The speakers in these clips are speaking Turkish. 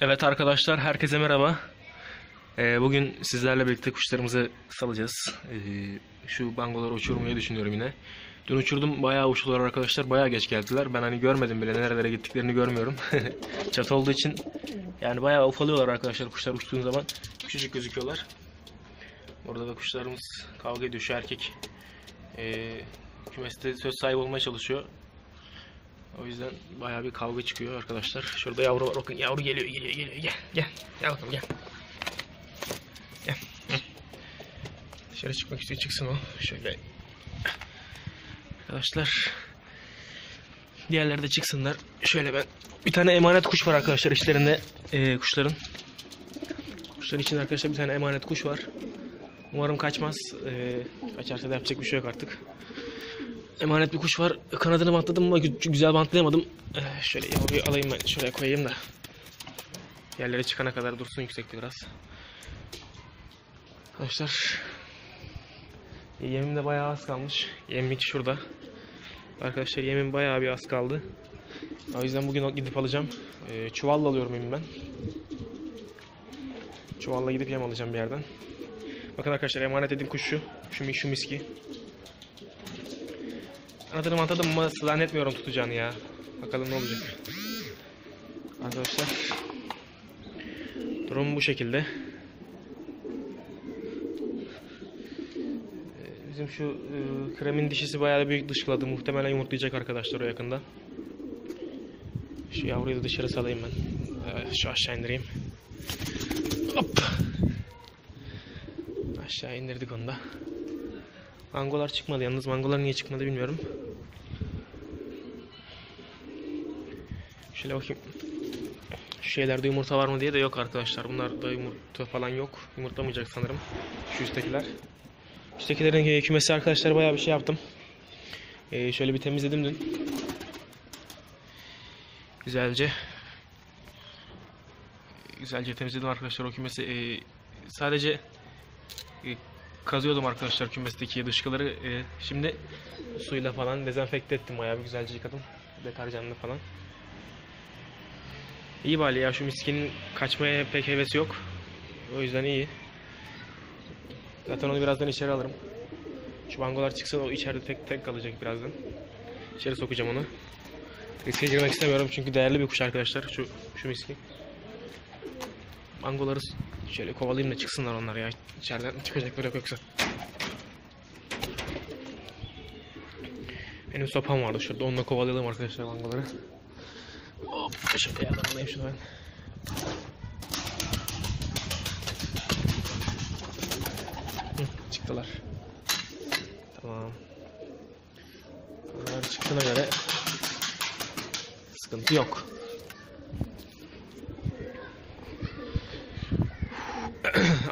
Evet arkadaşlar herkese merhaba. Ee, bugün sizlerle birlikte kuşlarımızı salacağız. Ee, şu bangoları uçurmayı düşünüyorum yine. Dün uçurdum bayağı uçtular arkadaşlar. Bayağı geç geldiler. Ben hani görmedim bile nerelere gittiklerini görmüyorum. Çatı olduğu için yani bayağı ufalıyorlar arkadaşlar kuşlar uçtuğun zaman. Küçücük gözüküyorlar. Orada da kuşlarımız kavga ediyor. Şu erkek ee, kümeste söz sahibi olmaya çalışıyor. O yüzden bayağı bir kavga çıkıyor arkadaşlar. Şurada yavru var. Bakın yavru geliyor, geliyor, geliyor. Gel, gel. Gel bakalım gel. Gel. Hı. Dışarı çıkmak istiyor. Çıksın o. Şöyle. Arkadaşlar. Diğerleri de çıksınlar. Şöyle ben. Bir tane emanet kuş var arkadaşlar içlerinde. Ee, kuşların. Kuşların içinde arkadaşlar bir tane emanet kuş var. Umarım kaçmaz. Ee, kaçarsa da yapacak bir şey yok artık. Emanet bir kuş var. Kanadını bantladım ama gü- güzel bantlayamadım. Ee, şöyle yavruyu alayım ben. Şuraya koyayım da. Yerlere çıkana kadar dursun yüksekte biraz. Arkadaşlar. Yemim de bayağı az kalmış. Yemlik şurada. Arkadaşlar yemim bayağı bir az kaldı. O yüzden bugün gidip alacağım. Ee, çuvalla alıyorum yemi ben. Çuvalla gidip yem alacağım bir yerden. Bakın arkadaşlar emanet edin kuş şu. Şu, şu miski. Adını mantadım ama zannetmiyorum tutacağını ya. Bakalım ne olacak. Arkadaşlar. Durum bu şekilde. Ee, Bizim şu e, kremin dişisi bayağı büyük dışkıladı. Muhtemelen yumurtlayacak arkadaşlar o yakında. Şu yavruyu da dışarı salayım ben. Ee, Şu aşağı indireyim. Hop. Aşağı indirdik onu da. Mangolar çıkmadı yalnız. Mangolar niye çıkmadı bilmiyorum. Şöyle bakayım. Şu şeylerde yumurta var mı diye de yok arkadaşlar. Bunlarda yumurta falan yok. Yumurtlamayacak sanırım. Şu üsttekiler. Üsttekilerin kümesi arkadaşlar bayağı bir şey yaptım. Ee, şöyle bir temizledim dün. Güzelce. Güzelce temizledim arkadaşlar o kümesi. Ee, sadece e, kazıyordum arkadaşlar kümesteki dışkıları. Ee, şimdi suyla falan dezenfekte ettim. Bayağı bir güzelce yıkadım. Deterjanlı falan. İyi bari ya şu miskinin kaçmaya pek hevesi yok. O yüzden iyi. Zaten onu birazdan içeri alırım. Şu bangolar çıksa o içeride tek tek kalacak birazdan. İçeri sokacağım onu. Riske girmek istemiyorum çünkü değerli bir kuş arkadaşlar. Şu şu miskin. Bangoları şöyle kovalayayım da çıksınlar onlar ya. İçeriden çıkacaklar yok yoksa. Benim sopam vardı şurada. Onunla kovalayalım arkadaşlar bangoları. Hop, şöyle alayım şunu ben. Çıktılar. Tamam. Bunlar çıktığına göre sıkıntı yok.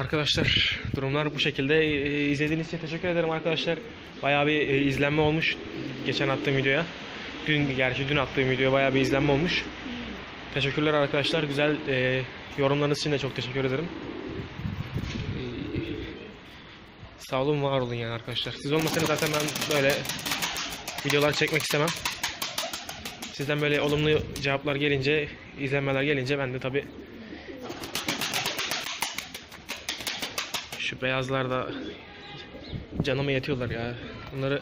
Arkadaşlar durumlar bu şekilde. Ee, izlediğiniz için teşekkür ederim arkadaşlar. Bayağı bir e, izlenme olmuş geçen attığım videoya. Dün gerçi dün attığım videoya bayağı bir izlenme olmuş. Teşekkürler arkadaşlar. Güzel e, yorumlarınız için de çok teşekkür ederim. Ee, sağ olun var olun yani arkadaşlar. Siz olmasanız zaten ben böyle videolar çekmek istemem. Sizden böyle olumlu cevaplar gelince, izlenmeler gelince ben de tabi şu beyazlar da canıma yetiyorlar ya. Bunları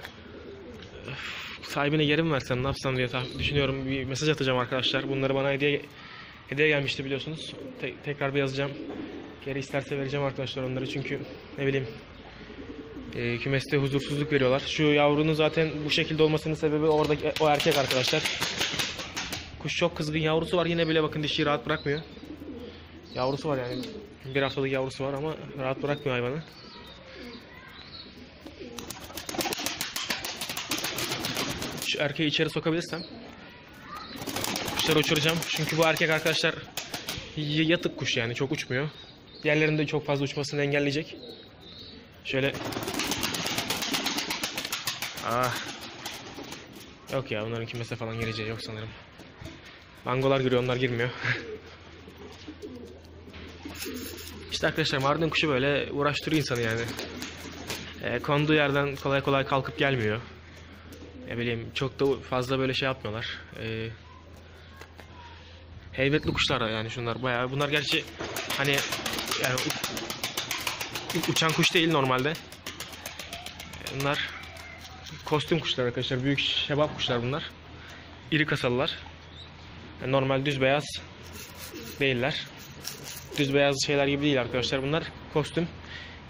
öf, sahibine geri mi versem ne yapsam diye düşünüyorum. Bir mesaj atacağım arkadaşlar. Bunları bana hediye hediye gelmişti biliyorsunuz. Te- tekrar bir yazacağım. Geri isterse vereceğim arkadaşlar onları çünkü ne bileyim e, kümeste huzursuzluk veriyorlar. Şu yavrunun zaten bu şekilde olmasının sebebi oradaki o erkek arkadaşlar. Kuş çok kızgın yavrusu var yine bile bakın dişiyi rahat bırakmıyor. Yavrusu var yani. Bir haftalık yavrusu var ama rahat bırakmıyor hayvanı. Şu erkeği içeri sokabilirsem kuşları uçuracağım. Çünkü bu erkek arkadaşlar yatık kuş yani çok uçmuyor. Diğerlerinde çok fazla uçmasını engelleyecek. Şöyle Ah. Yok ya bunların kümese falan gireceği yok sanırım. Mangolar giriyor onlar girmiyor. İşte arkadaşlar Mardin kuşu böyle uğraştırıyor insanı yani. E, konduğu yerden kolay kolay kalkıp gelmiyor. Ne bileyim çok da fazla böyle şey yapmıyorlar. E, heybetli kuşlar yani şunlar bayağı. Bunlar gerçi hani yani uçan kuş değil normalde. Bunlar kostüm kuşlar arkadaşlar. Büyük şebap kuşlar bunlar. İri kasalılar. Yani normal düz beyaz değiller. Düz beyaz şeyler gibi değil arkadaşlar. Bunlar kostüm.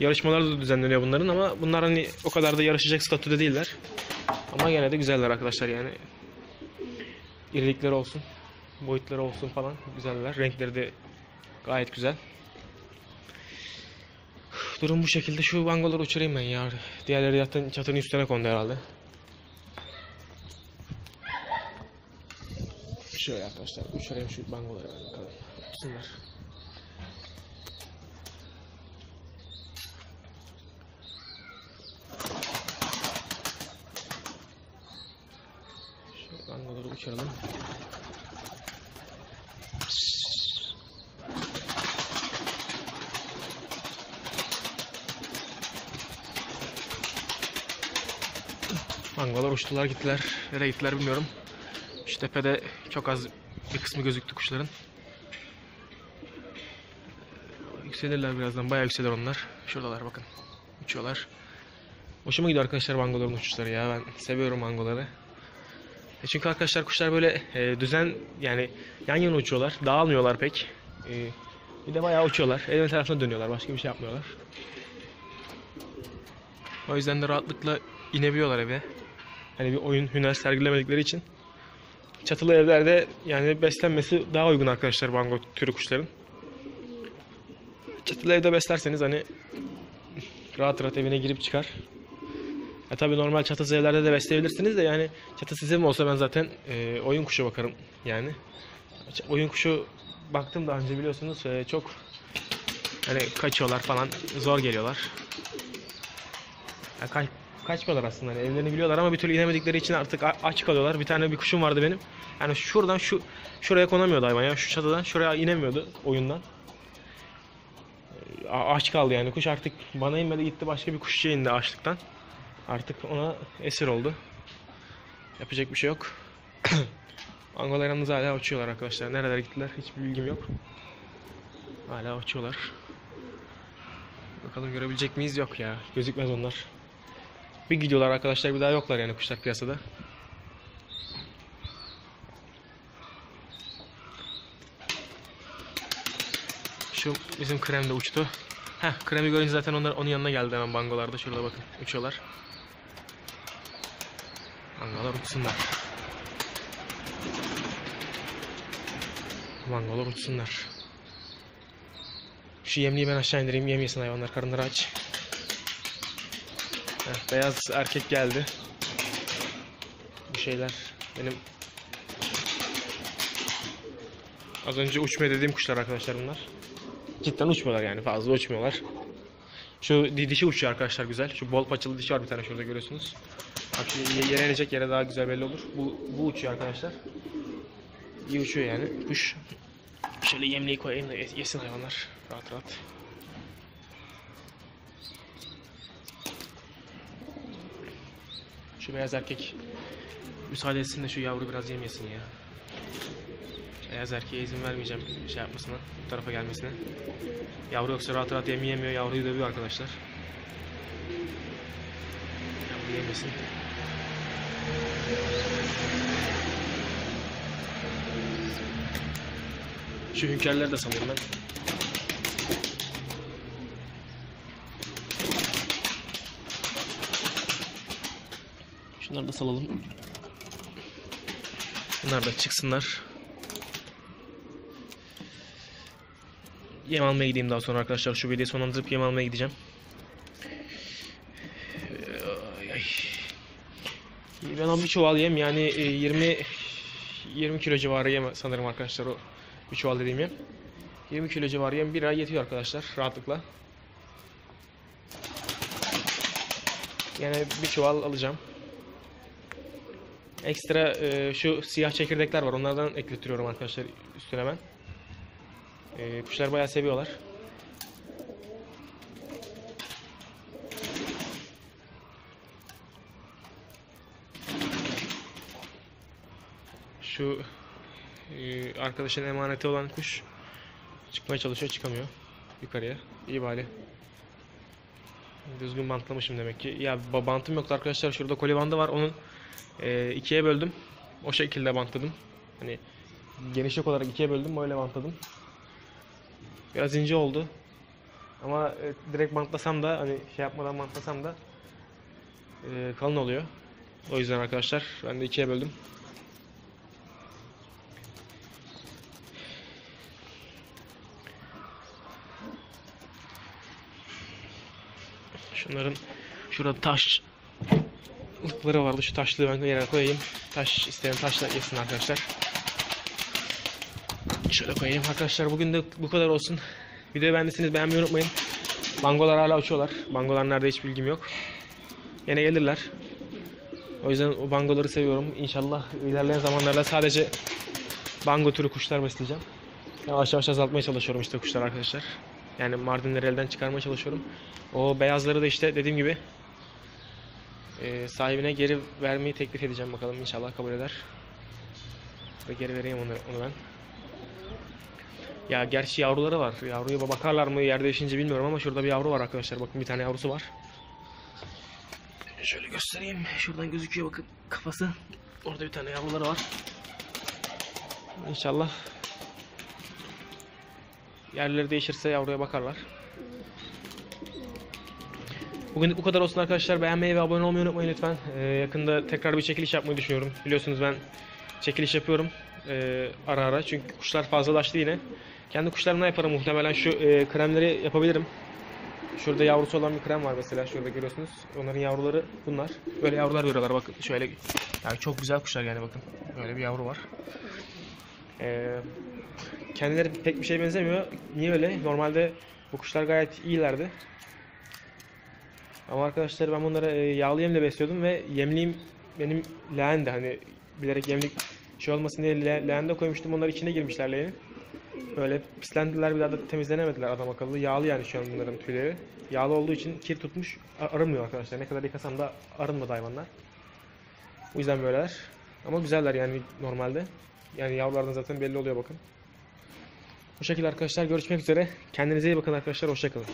Yarışmalar da düzenleniyor bunların ama bunlar hani o kadar da yarışacak statüde değiller. Ama gene de güzeller arkadaşlar yani. İrilikleri olsun, boyutları olsun falan güzeller. Renkleri de gayet güzel. Durum bu şekilde. Şu bangoları uçurayım ben ya. Diğerleri zaten çatının üstüne kondu herhalde. Şöyle arkadaşlar uçurayım şu bangoları bakalım. Uçsunlar. Şu bangoları uçuralım. Mangolar uçtular gittiler. Nereye gittiler bilmiyorum. Şu tepede çok az bir kısmı gözüktü kuşların. Yükselirler birazdan. Bayağı yükselir onlar. Şuradalar bakın. Uçuyorlar. Hoşuma gidiyor arkadaşlar mangoların uçuşları ya. Ben seviyorum mangoları. E çünkü arkadaşlar kuşlar böyle e, düzen yani yan yana uçuyorlar. Dağılmıyorlar pek. E, bir de bayağı uçuyorlar. Elime tarafına dönüyorlar. Başka bir şey yapmıyorlar. O yüzden de rahatlıkla inebiliyorlar eve. Hani bir oyun hüner sergilemedikleri için. Çatılı evlerde yani beslenmesi daha uygun arkadaşlar bango türü kuşların. Çatılı evde beslerseniz hani rahat rahat evine girip çıkar. Ya tabii normal çatısız evlerde de besleyebilirsiniz de yani çatı sizin olsa ben zaten e, oyun kuşu bakarım yani. Oyun kuşu baktım daha önce biliyorsunuz e, çok hani kaçıyorlar falan zor geliyorlar. Ya kaç, kaçmıyorlar aslında hani evlerini biliyorlar ama bir türlü inemedikleri için artık aç kalıyorlar. Bir tane bir kuşum vardı benim. Yani şuradan şu şuraya konamıyordu hayvan ya şu çatıdan şuraya inemiyordu oyundan. A- aç kaldı yani kuş artık bana inmedi gitti başka bir kuşçuya indi açlıktan. Artık ona esir oldu. Yapacak bir şey yok. Angola yalnız hala uçuyorlar arkadaşlar. Nerelere gittiler hiçbir bilgim yok. Hala uçuyorlar. Bakalım görebilecek miyiz? Yok ya. Gözükmez onlar. Bir gidiyorlar arkadaşlar bir daha yoklar yani kuşlar piyasada. Şu bizim krem de uçtu. Heh kremi görünce zaten onlar onun yanına geldi hemen bangolarda. Şurada bakın uçuyorlar. Bangolar uçsunlar. Bangolar uçsunlar. Şu yemliği ben aşağı indireyim yem yesin hayvanlar karınları aç. Heh, beyaz erkek geldi. Bu şeyler benim az önce uçmuyor dediğim kuşlar arkadaşlar bunlar. Cidden uçmuyorlar yani fazla uçmuyorlar. Şu di- dişi uçuyor arkadaşlar güzel. Şu bol paçalı dişi var bir tane şurada görüyorsunuz. Bak ye- yere inecek yere daha güzel belli olur. Bu, bu uçuyor arkadaşlar. İyi uçuyor yani kuş. Şöyle yemliği koyayım da ye- yesin hayvanlar rahat rahat. Şu beyaz erkek müsaade etsin de şu yavru biraz yem yesin ya. Beyaz erkeğe izin vermeyeceğim şey yapmasına, bu tarafa gelmesine. Yavru yoksa rahat rahat yem yemiyor, yavruyu dövüyor arkadaşlar. Yavru yemesin. Şu hünkârları da sanırım ben. Şunları da salalım. Bunlar da çıksınlar. Yem almaya gideyim daha sonra arkadaşlar. Şu videoyu sonlandırıp yem almaya gideceğim. Ben o bir çuval yem yani e, 20 20 kilo civarı yem sanırım arkadaşlar o bir çuval dediğim yem. 20 kilo civarı yem bir ay yetiyor arkadaşlar rahatlıkla. Yani bir çuval alacağım. Ekstra e, şu siyah çekirdekler var. Onlardan eklettiriyorum arkadaşlar üstüne ben. E, kuşlar bayağı seviyorlar. Şu Ee, arkadaşın emaneti olan kuş çıkmaya çalışıyor çıkamıyor yukarıya. İyi bari. Düzgün bantlamışım demek ki. Ya ba- bantım yoktu arkadaşlar. Şurada koli bandı var. Onun e, ikiye böldüm. O şekilde bantladım. Hani genişlik olarak ikiye böldüm. Böyle bantladım. Biraz ince oldu. Ama e, direkt bantlasam da hani şey yapmadan bantlasam da e, kalın oluyor. O yüzden arkadaşlar ben de ikiye böldüm. Şunların şurada taş lıkları vardı. Şu taşlığı ben yere koyayım. Taş isteyen taşla yesin arkadaşlar. Şöyle koyayım arkadaşlar. Bugün de bu kadar olsun. Videoyu beğendiyseniz beğenmeyi unutmayın. Bangolar hala uçuyorlar. Bangolar nerede hiç bilgim yok. Yine gelirler. O yüzden o bangoları seviyorum. İnşallah ilerleyen zamanlarda sadece bango türü kuşlar besleyeceğim. Yavaş yavaş azaltmaya çalışıyorum işte kuşlar arkadaşlar. Yani Mardinleri elden çıkarmaya çalışıyorum. O beyazları da işte dediğim gibi e, sahibine geri vermeyi teklif edeceğim bakalım inşallah kabul eder. Ve geri vereyim onu, onu ben. Ya gerçi yavruları var. Yavruya bakarlar mı yer değişince bilmiyorum ama şurada bir yavru var arkadaşlar. Bakın bir tane yavrusu var. Şöyle göstereyim. Şuradan gözüküyor bakın kafası. Orada bir tane yavruları var. İnşallah yerleri değişirse yavruya bakarlar. Bugün bu kadar olsun arkadaşlar. Beğenmeyi ve abone olmayı unutmayın lütfen. Ee, yakında tekrar bir çekiliş yapmayı düşünüyorum. Biliyorsunuz ben çekiliş yapıyorum ee, ara ara. Çünkü kuşlar fazlalaştı yine. Kendi kuşlarımla yaparım muhtemelen. Şu e, kremleri yapabilirim. Şurada yavrusu olan bir krem var mesela. Şurada görüyorsunuz. Onların yavruları bunlar. Böyle yavrular veriyorlar bakın. Şöyle yani çok güzel kuşlar yani bakın. Böyle bir yavru var. Ee, kendileri pek bir şey benzemiyor. Niye öyle? Normalde bu kuşlar gayet iyilerdi. Ama arkadaşlar ben bunları e, yağlı yemle besliyordum ve yemliğim benim leğendi. Hani bilerek yemlik şey olmasın diye le- leğende koymuştum. Onlar içine girmişler leğenin. Böyle pislendiler bir daha da temizlenemediler adam akıllı. Yağlı yani şu an bunların tüyleri. Yağlı olduğu için kir tutmuş arınmıyor arkadaşlar. Ne kadar yıkasam da arınmadı hayvanlar. Bu yüzden böyleler. Ama güzeller yani normalde. Yani yavrulardan zaten belli oluyor bakın. Bu şekilde arkadaşlar görüşmek üzere. Kendinize iyi bakın arkadaşlar. Hoşçakalın.